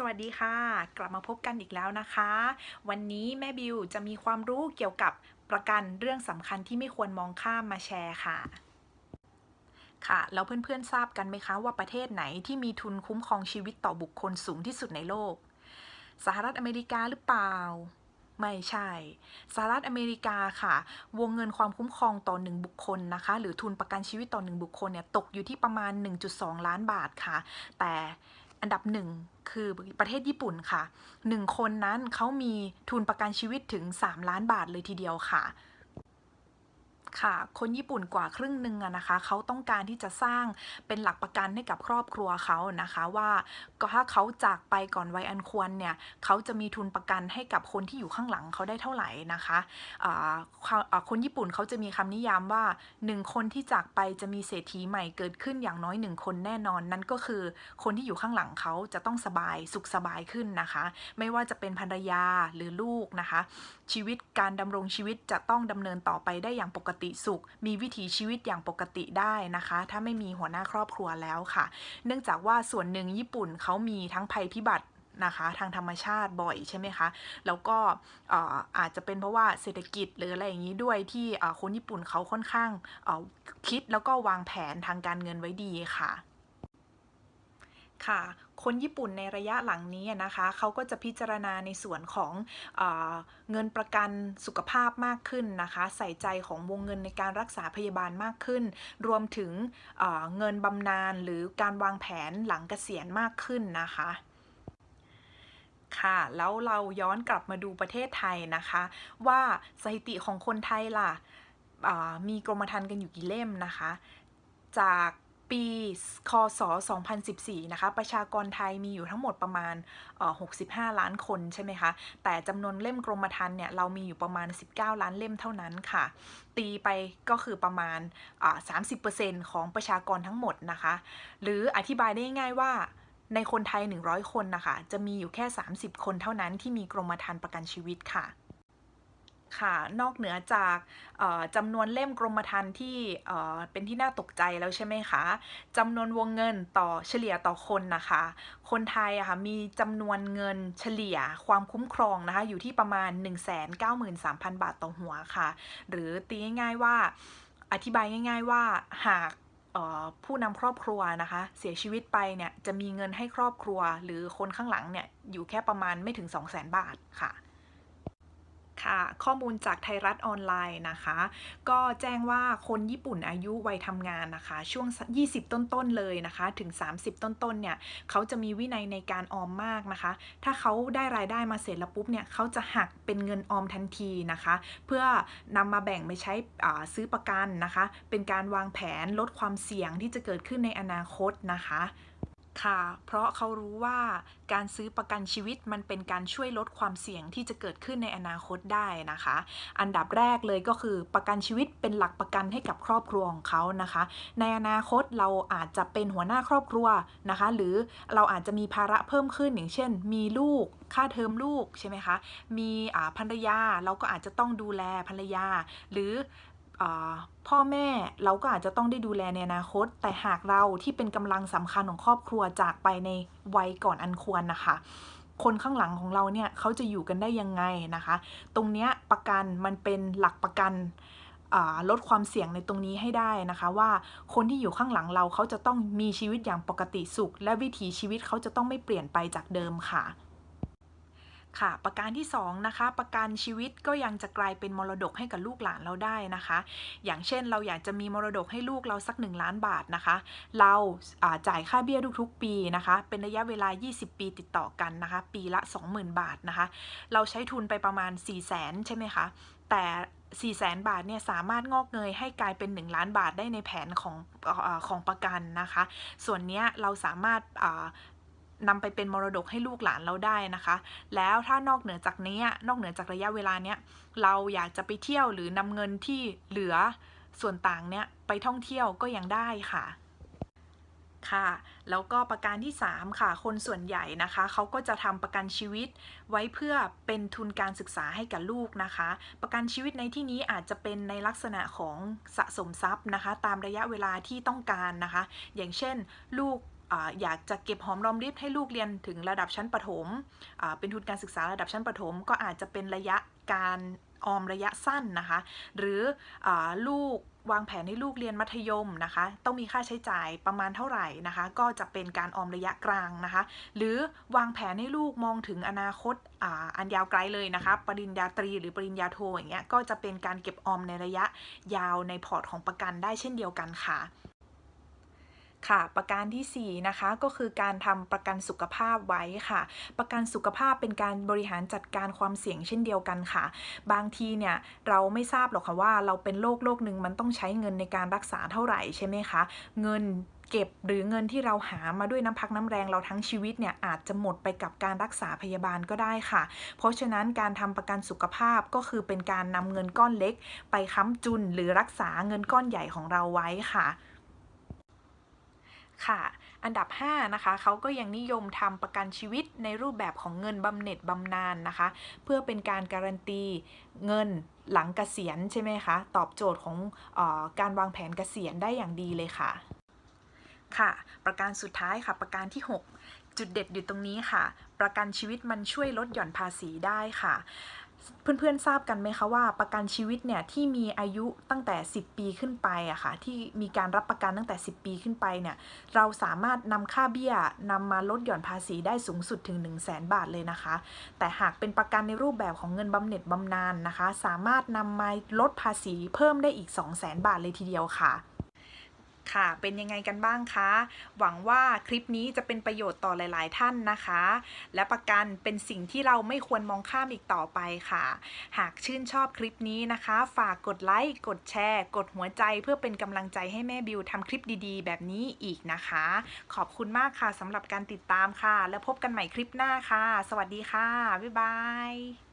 สวัสดีค่ะ กลับมาพบกันอีกแล้วนะคะ วันนี้แม่บิวจะมีความรู้เกี่ยวกับประกันเรื่องสำคัญที่ไม่ควรมองข้ามมาแชร์ค่ะ ค่ะแล้วเพื่อนๆทราบกันไหมคะว่าประเทศไหนที่มีทุนคุ้มครองชีวิตต่อบุคคลสูงที่สุดในโลก สหรัฐอเมริกาหรือเปล่า ไม่ใช่ สหรัฐอเมริกาค่ะ วงเงินความคุ้มครองต่อหนึ่งบุคคลนะคะ หรือทุนประกันชีวิตต่อหนึ่งบุคคลเนี่ยตกอยู่ที่ประมาณ 1.2 ล้านบาทค่ะ แต่ อันดับหนึ่งคือประเทศญี่ปุ่นค่ะหนึ่งคนนั้นเขามีทุนประกันชีวิตถึง 3 ล้านบาทเลยทีเดียวค่ะ ค่ะ คนญี่ปุ่นกว่าครึ่งหนึ่งอะนะคะ เขาต้องการที่จะสร้างเป็นหลักประกันให้กับครอบครัวเขานะคะว่าก็ถ้าเขาจากไปก่อนวัยอันควรเนี่ยเขาจะมีทุนประกันให้กับคนที่อยู่ข้างหลังเขาได้เท่าไหร่นะคะอ่าเขาอ่าคนญี่ปุ่นเขาจะมีคำนิยามว่าหนึ่งคนที่จากไปจะมีเศรษฐีใหม่เกิดขึ้นอย่างน้อยหนึ่งคนแน่นอนนั่นก็คือ คนที่อยู่ข้างหลังเขาจะต้องสบายสุขสบายขึ้นนะคะ ไม่ว่าจะเป็นภรรยาหรือลูกนะคะ ชีวิตการดำรงชีวิตจะต้องดำเนินต่อไปได้อย่างปกติสุข มีวิถีชีวิตอย่างปกติได้นะคะ ถ้าไม่มีหัวหน้าครอบครัวแล้วค่ะ เนื่องจากว่าส่วนหนึ่งญี่ปุ่นเขามีทั้งภัยพิบัตินะคะทางธรรมชาติบ่อยใช่ไหมคะ แล้วก็เอ่อาจจะเป็นเพราะว่าเศรษฐกิจหรืออะไรอย่างนี้ด้วยที่คนญี่ปุ่นเขาค่อนข้างคิดแล้วก็วางแผนทางการเงินไว้ดีค่ะ ค่ะ คนญี่ปุ่นในระยะหลังนี้นะคะเขาก็จะพิจารณาในส่วนของเอเงินประกันสุขภาพมากขึ้นนะคะ ใส่ใจของวงเงินในการรักษาพยาบาลมากขึ้น รวมถึงเเงินบำนาญหรือการวางแผนหลังเกษียณมากขึ้นนะคะค่ะ แล้วเราย้อนกลับมาดูประเทศไทยนะคะ ว่าสถิติของคนไทยล่ะมีกรมธรรม์กันอยู่กี่เล่มนะคะ จาก ปี คศ 2014 นะคะ ประชากรไทยมีอยู่ทั้งหมดประมาณ 65 ล้านคนใช่ไหมคะ แต่จำนวนเล่มกรมธรรม์เนี่ย เรามีอยู่ประมาณ 19 ล้านเล่มเท่านั้นค่ะ ตีไปก็คือประมาณอ่า30%ของประชากรทั้งหมดนะคะ หรืออธิบายได้ง่ายว่าในคนไทย 100 คนนะคะ จะมีอยู่แค่ 30 คนเท่านั้นที่มีกรมธรรม์ประกันชีวิตค่ะ ค่ะ นอกเหนือจากจำนวนเล่มกรมธรรม์ที่เป็นที่น่าตกใจแล้วใช่ไหมคะจำนวนวงเงินต่อเฉลี่ยต่อคนนะคะ คนไทยอะค่ะมีจำนวนเงินเฉลี่ยความคุ้มครองนะคะ อยู่ที่ประมาณ 193,000 บาทต่อหัวค่ะ หรือตีง่ายๆว่าอธิบายง่าย ๆ ว่าหากผู้นำครอบครัวนะคะ เสียชีวิตไปเนี่ยจะมีเงินให้ครอบครัว หรือคนข้างหลังเนี่ยอยู่แค่ประมาณไม่ถึง 200,000 บาทค่ะ ค่ะข้อมูลจากไทยรัฐออนไลน์นะคะ ก็แจ้งว่าคนญี่ปุ่นอายุวัยทำงานนะคะ ช่วง 20 ต้นๆเลยนะคะ ถึง 30 ต้นๆเนี่ยเขาจะมีวินัยในการออมมากนะคะ ถ้าเขาได้รายได้มาเสร็จแล้วปุ๊บเนี่ยเขาจะหักเป็นเงินออมทันทีนะคะ เพื่อนำมาแบ่งไปใช้ซื้อประกันนะคะ เป็นการวางแผนลดความเสี่ยงที่จะเกิดขึ้นในอนาคตนะคะ ค่ะเพราะเขารู้ว่าการซื้อประกันชีวิตมันเป็นการช่วยลดความเสี่ยงที่จะเกิดขึ้นในอนาคตได้นะคะ อันดับแรกเลยก็คือประกันชีวิตเป็นหลักประกันให้กับครอบครัวของเขานะคะ ในอนาคตเราอาจจะเป็นหัวหน้าครอบครัวนะคะ หรือเราอาจจะมีภาระเพิ่มขึ้นอย่างเช่น มีลูกค่าเทอมลูกใช่ไหมคะ มีภรรยาเราก็อาจจะต้องดูแลภรรยา หรือ พ่อแม่เราก็อาจจะต้องได้ดูแลในอนาคต แต่หากเราที่เป็นกำลังสำคัญของครอบครัวจากไปในวัยก่อนอันควรนะคะ คนข้างหลังของเราเนี่ยเขาจะอยู่กันได้ยังไงนะคะ ตรงเนี้ยประกันมันเป็นหลักประกันลดความเสี่ยงในตรงนี้ให้ได้นะคะว่าคนที่อยู่ข้างหลังเราเขาจะต้องมีชีวิตอย่างปกติสุข และวิถีชีวิตเขาจะต้องไม่เปลี่ยนไปจากเดิมค่ะ ค่ะ ประการที่2นะคะประกันชีวิตก็ยังจะกลายเป็นมรดกให้กับลูกหลานเราได้นะคะ อย่างเช่นเราอยากจะมีมรดกให้ลูกเราสัก 1 ล้านบาทนะคะ เราาจ่ายค่าเบี้ยทุกๆปีนะคะ เป็นระยะเวลา 20 ปีติดต่อกันนะคะ ปีละ 20,000 บาทนะคะ เราใช้ทุนไปประมาณ 4 0 0แสนใช่ไหมคะ แต่4 0 0แสนบาทเนี่ยสามารถงอกเงยให้กลายเป็น 1 ล้านบาทได้ในแผนของอของประกันนะคะ ส่วนเนี้ยเราสามารถ นำไปเป็นมรดกให้ลูกหลานเราได้นะคะ แล้วถ้านอกเหนือจากนี้นอกเหนือจากระยะเวลาเนี้ยเราอยากจะไปเที่ยวหรือนำเงินที่เหลือส่วนต่างเนี้ยไปท่องเที่ยวก็ยังได้ค่ะค่ะ แล้วก็ประการที่ 3 ค่ะ คนส่วนใหญ่นะคะเขาก็จะทำประกันชีวิตไว้เพื่อเป็นทุนการศึกษาให้กับลูกนะคะ ประกันชีวิตในที่นี้อาจจะเป็นในลักษณะของสะสมทรัพย์นะคะ ตามระยะเวลาที่ต้องการนะคะ อย่างเช่น ลูก อยากจะเก็บหอมรอมริบให้ลูกเรียนถึงระดับชั้นประถม เป็นทุนการศึกษาระดับชั้นประถม ก็อาจจะเป็นระยะการออมระยะสั้นนะคะ หรืออลูกวางแผนให้ลูกเรียนมัธยมนะคะ ต้องมีค่าใช้จ่ายประมาณเท่าไหร่นะคะ ก็จะเป็นการออมระยะกลางนะคะ หรือวางแผนให้ลูกมองถึงอนาคตอ,าอันยาวไกลเลยนะคะ ปริญญาตรีหรือปริญญาโทอย่างเงี้ย ก็จะเป็นการเก็บออมในระยะยาวในพอร์ตของประกันได้เช่นเดียวกันค่ะ ค่ะ ประการทีสี่ 4 นะคะ ก็คือการทำประกันสุขภาพไว้ค่ะ ประกันสุขภาพเป็นการบริหารจัดการความเสี่ยงเช่นเดียวกันค่ะ บางทีเนี่ยเราไม่ทราบหรอกค่ะว่าเราเป็นโรคโรคหนึ่งมันต้องใช้เงินในการรักษาเท่าไหร่ใช่ไหมคะ เงินเก็บหรือเงินที่เราหามาด้วยน้ำพักน้ำแรงเราทั้งชีวิตเนี่ยอาจจะหมดไปกับการรักษาพยาบาลก็ได้ค่ะ เพราะฉะนั้นการทำประกันสุขภาพก็คือเป็นการนำเงินก้อนเล็ก ไปค้ำจุนหรือรักษาเงินก้อนใหญ่ของเราไว้ค่ะ ค่ะ อันดับ 5 นะคะเขาก็ยังนิยมทำประกันชีวิตในรูปแบบของเงินบำเหน็จบำนาญนะคะ เพื่อเป็นการการันตีเงินหลังเกษียณใช่ไหมคะ ตอบโจทย์ของออการวางแผนเกษียณได้อย่างดีเลยค่ะ ค่ะ ประการสุดท้ายค่ะ ประการที่ 6 จุดเด็ดอยู่ตรงนี้ค่ะ ประกันชีวิตมันช่วยลดหย่อนภาษีได้ค่ะ เพื่อนๆทราบกันไหมคะว่าประกันชีวิตเนี่ยที่มีอายุตั้งแต่ 10 ปีขึ้นไปอะค่ะที่มีการรับประกันตั้งแต่ 10 ปีขึ้นไปเนี่ยเราสามารถนำค่าเบี้ยนำมาลดหย่อนภาษีได้สูงสุดถึง 1 0 0 0 0แบาทเลยนะคะ แต่หากเป็นประกันในรูปแบบของเงินบำเหน็จบำนาญนะคะ สามารถนำมาลดภาษีเพิ่มได้อีก 2 0 0 0 0 0 บาทเลยทีเดียวค่ะ ค่ะ เป็นยังไงกันบ้างคะ หวังว่าคลิปนี้จะเป็นประโยชน์ต่อหลาย ๆ ท่านนะคะ และประกันเป็นสิ่งที่เราไม่ควรมองข้ามอีกต่อไปค่ะ หากชื่นชอบคลิปนี้นะคะ ฝากกดไลค์ กดแชร์ กดหัวใจเพื่อเป็นกำลังใจให้แม่บิวทำคลิปดี ๆ แบบนี้อีกนะคะ ขอบคุณมากค่ะสำหรับการติดตามค่ะ แล้วพบกันใหม่คลิปหน้าค่ะ สวัสดีค่ะ บ๊ายบาย